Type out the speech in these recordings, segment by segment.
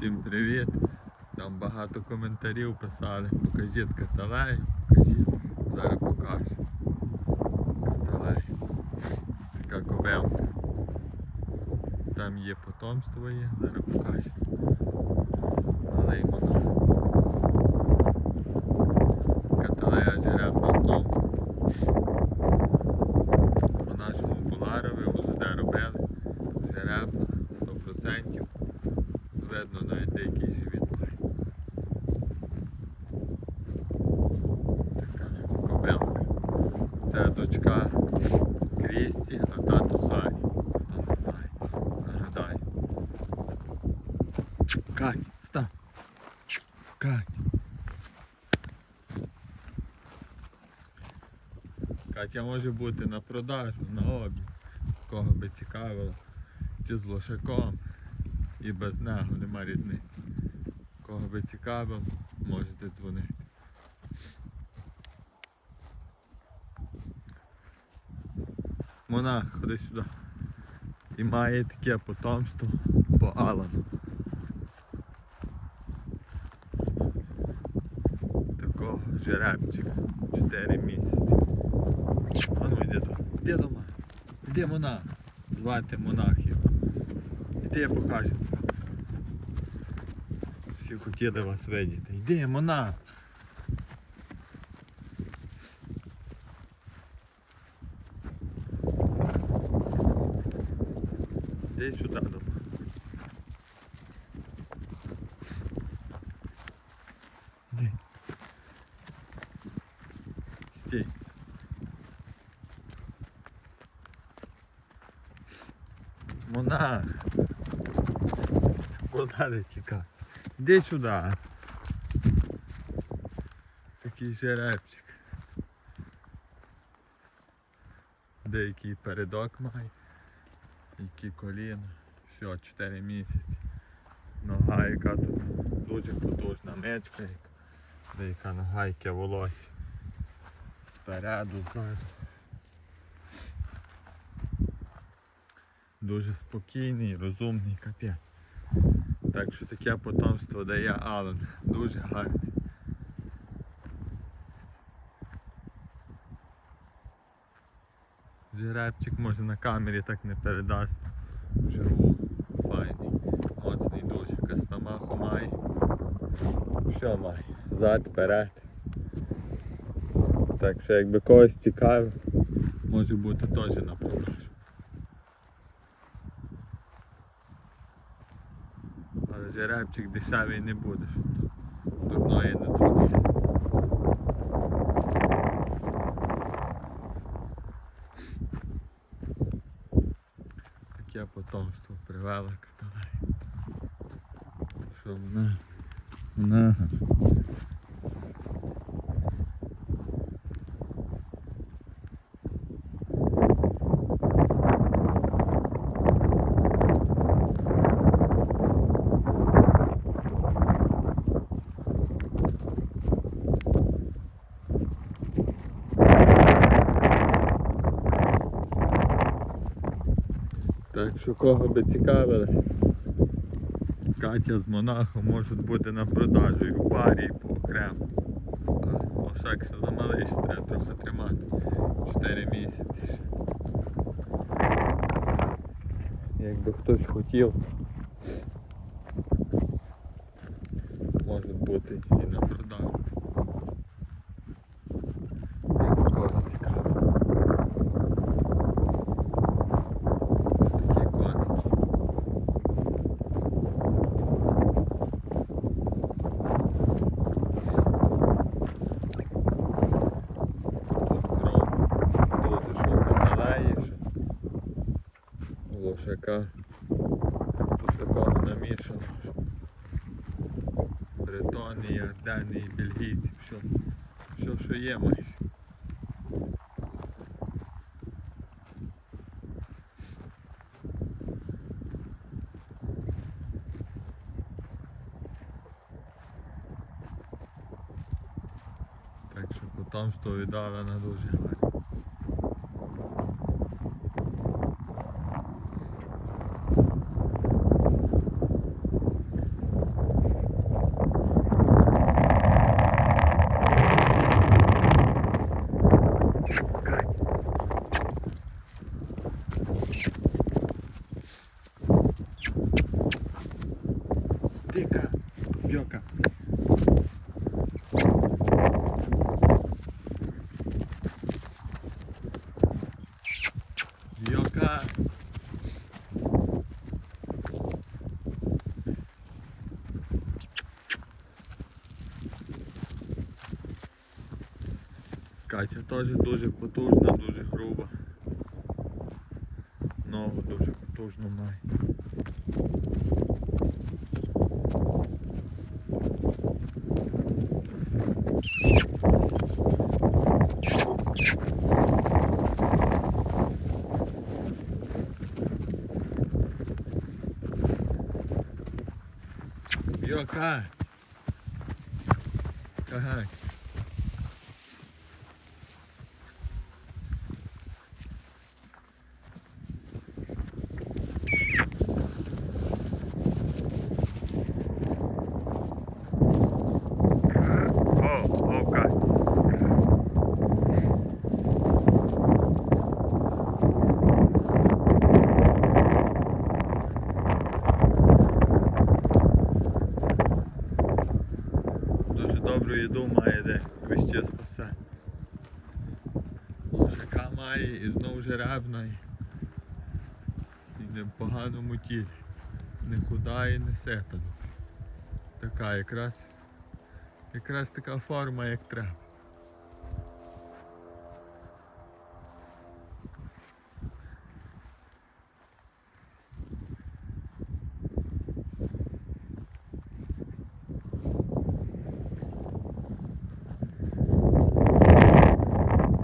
Всім привіт! Там багато коментарів писали. Покажіть каталей, покажіть. Зараз покажу. Каталей. Така кобелка. Там є потомство є, зараз покажу. Малий монах. Каталея Кать, став. Кать. Катя може бути на продажу, на обіг. Кого би цікавило. Чи з лошаком і без нього нема різниці. Кого би цікавило, можете дзвонити. Монах, ходи сюди. І має таке потомство по Алану. Такого жеребчика. 4 місяці. А ну йди до. Іди до мене. Іди монах. Звати монахів. Іди я покажу. Всі хотіли вас видіти. Йди, монах. Іди сюди до мене. Іди. Стій. Монах. Куда ти тікав? Іди сюди. Такий жеребчик. Деякий передок має. Які коліна. Все, 4 місяці. Нога, яка тут дуже потужна мечка, яка. Деяка нога, яке волосся. Спереду, ззаду. Дуже спокійний, розумний капець. Так що таке потомство дає Алан. Дуже гарне. Жеребчик може на камері так не передасть. Живу, файний, моцний дуже, кастамаху має. Все має. Зад, перед. Так що якби когось цікавив, може бути теж на продажу. Але жеребчик дешевий не буде, що там дурної не дзвонить. Таке потомство привела каталай. Що вона? Вона. Що кого би цікавили, Катя з монахом можуть бути на продажу і в парі, і по окремо. Але Лошак ще замалий, ще треба трохи тримати. 4 місяці ще. Якби хтось хотів, можуть бути і на продажу. Якби когось цікаво. Такі коники. Тут кров дуже що поталає, лошака. Тут такого намішано. Ярдани і бельгійці, все, все, що є майже. Так що потомство на дуже Дика, бьока. Бьока. Катя теж дуже потужна, дуже груба. Ногу дуже потужну має. Yok ha. Kahak. Не в поганому тілі. Не худа і не сета. Така якраз якраз така форма як треба.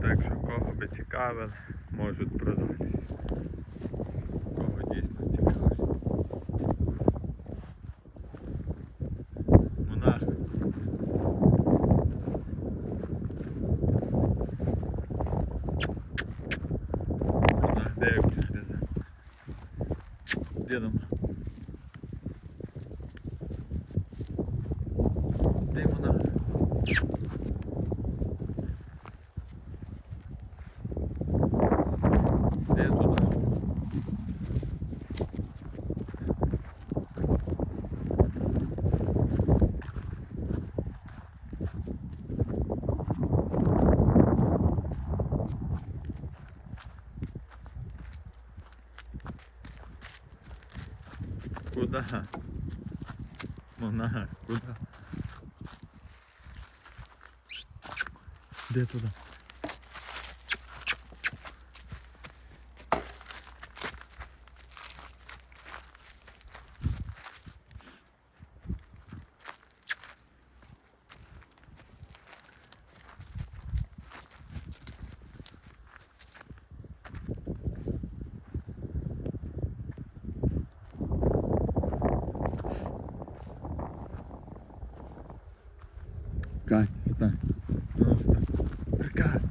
Так що кого би цікавило, можуть продати. bekliyordum. Куда? Монах, куда? Де туди? Кать, встань. Ну, встань. Кать,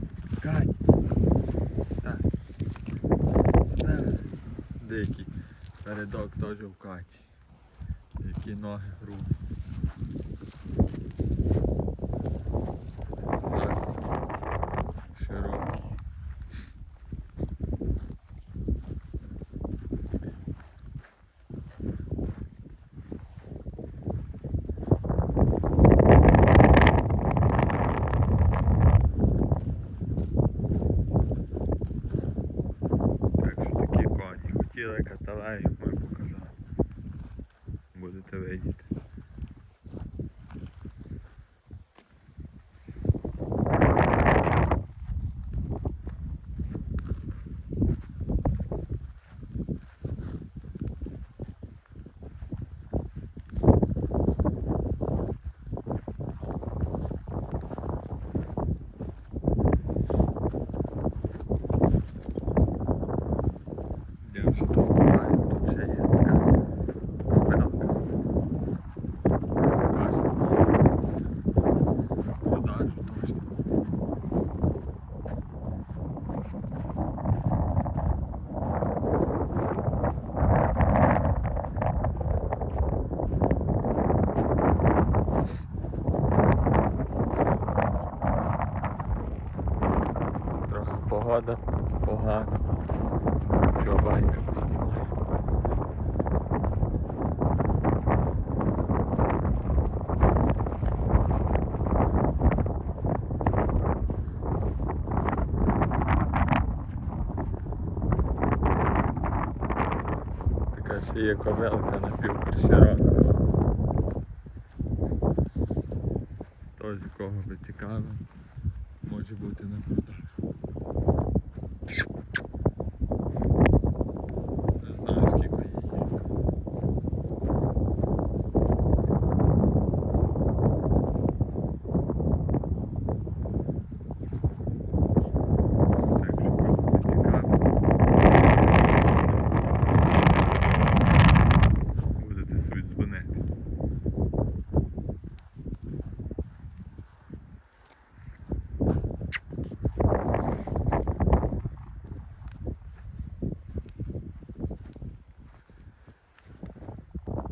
Кать. Встань. Встань. Дикий. Передок теж в Каті. Які ноги грубі. Хотіли каталею, ми показали. Будете видіти. Я вже тут покажу, тут ще є така кобилка. Покажу. Продажу точно. Трохи погода погана. Чого байка знімаю. Ще є ковелка на півпершира. Той в кого би цікаво, може бути на продаж.